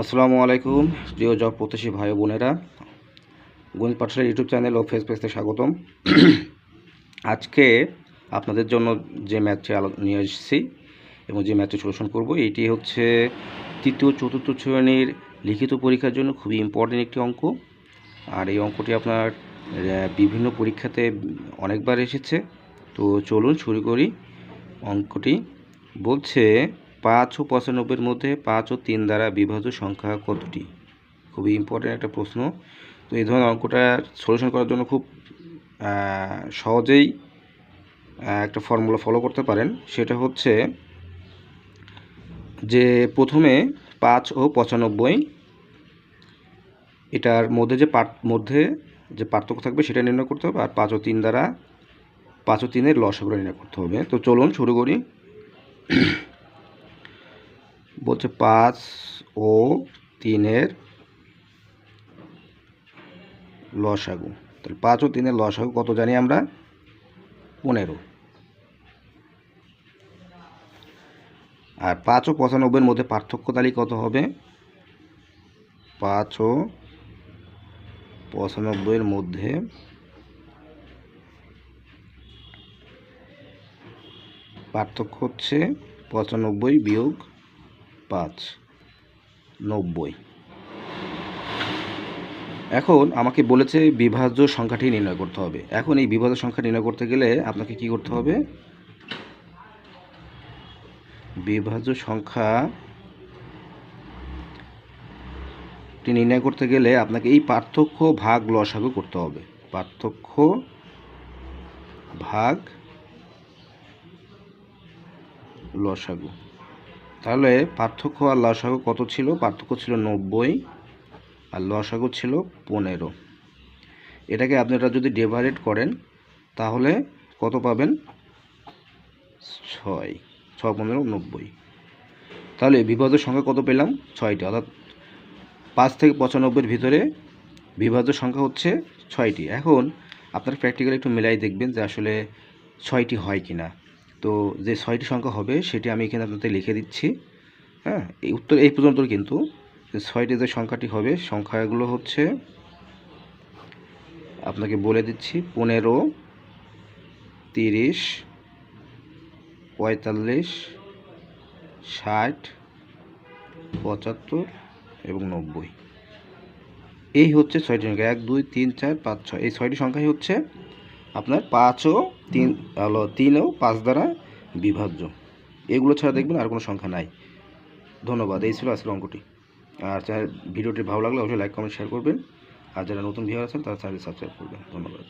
আসসালামু আলাইকুম, প্রিয় জব প্রত্যাশী ভাই বোনেরা। গণিত পাঠশালা ইউটিউব চ্যানেল ও ফেস পেজতে স্বাগতম। আজকে আপনাদের জন্য যে ম্যাথটি আলো, নিয়ে এসেছি এবং যে ম্যাথটি সলিউশন করব, এটি হচ্ছে তৃতীয় চতুর্থ শ্রেণির লিখিত পরীক্ষার জন্য খুবই ইম্পর্টেন্ট একটি অঙ্ক। আর এই অঙ্কটি আপনার বিভিন্ন পরীক্ষাতে অনেকবার এসেছে। তো চলুন শুরু করি। অঙ্কটি বলছে পাঁচ ও পঁচানব্বইয়ের মধ্যে পাঁচ ও তিন দ্বারা বিভাজ্য সংখ্যা কতটি? খুবই ইম্পর্টেন্ট একটা প্রশ্ন। তো এই ধরনের অঙ্কটা সলিউশন করার জন্য খুব সহজেই একটা ফর্মুলা ফলো করতে পারেন। সেটা হচ্ছে যে প্রথমে পাঁচ ও পঁচানব্বই, এটার মধ্যে যে পার মধ্যে যে পার্থক্য থাকবে সেটা নির্ণয় করতে হবে। আর পাঁচ ও তিন দ্বারা পাঁচ ও তিনের লসাগুলো নির্ণয় করতে হবে। তো চলুন শুরু করি। বলছে পাঁচ ও তিনের লসাগু। তাহলে পাঁচ ও তিনের লসাগু কত জানি আমরা? পনেরো। আর পাঁচ ও পঁচানব্বইয়ের মধ্যে পার্থক্য তালিকা কত হবে? পাঁচ ও পঁচানব্বইয়ের মধ্যে পার্থক্য হচ্ছে পঁচানব্বই বিয়োগ পাঁচ, নব্বই। এখন আমাকে বলেছে বিভাজ্য সংখ্যাটি নির্ণয় করতে হবে। এখন এই বিভাজ্য সংখ্যা নির্ণয় করতে গেলে আপনাকে কি করতে হবে? বিভাজ্য সংখ্যাটি নির্ণয় করতে গেলে আপনাকে এই পার্থক্য ভাগ লসাগু করতে হবে। পার্থক্য ভাগ লসাগু। তাহলে পার্থক্য আর লসাগু কত ছিল? পার্থক্য ছিল নব্বই আর লসাগু ছিল পনেরো। এটাকে আপনারা যদি ডেভারেট করেন, তাহলে কত পাবেন? ছয়। ছয়, পনেরো, নব্বই। তাহলে বিভাজ্য সংখ্যা কত পেলাম? ছয়টি। অর্থাৎ পাঁচ থেকে পঁচানব্বইয়ের ভিতরে বিভাজ্য সংখ্যা হচ্ছে ছয়টি। এখন আপনার প্র্যাকটিক্যালি একটু মিলাই দেখবেন যে আসলে ছয়টি হয় কি না তো যে ছয়টি সংখ্যা হবে, সেটি আমি এখানে আপনাদের লিখে দিচ্ছি। হ্যাঁ এই উত্তর, এই পর্যন্ত কিন্তু ছয়টি যে সংখ্যাটি হবে, সংখ্যাগুলো হচ্ছে আপনাকে বলে দিচ্ছি, পনেরো, তিরিশ, পঁয়তাল্লিশ, ষাট, পঁচাত্তর এবং নব্বই। এই হচ্ছে ছয়টি সংখ্যা, এক, দুই, তিন, চার, পাঁচ, ছয়। এই ছয়টি সংখ্যাই হচ্ছে আপনার পাঁচ ও তিন, হলো তিন ও পাঁচ দ্বারা বিভাজ্য। এগুলো ছাড়া দেখবেন আর কোনো সংখ্যা নাই। ধন্যবাদ, এই ছিল আজকের অঙ্কটি। আর চ্যানেল ভিডিওটি ভালো লাগলে অবশ্যই লাইক কমেন্ট শেয়ার করবেন। আর যারা নতুন ভিউয়ার আছেন, তারা চ্যানেল সাবস্ক্রাইব করবেন। ধন্যবাদ।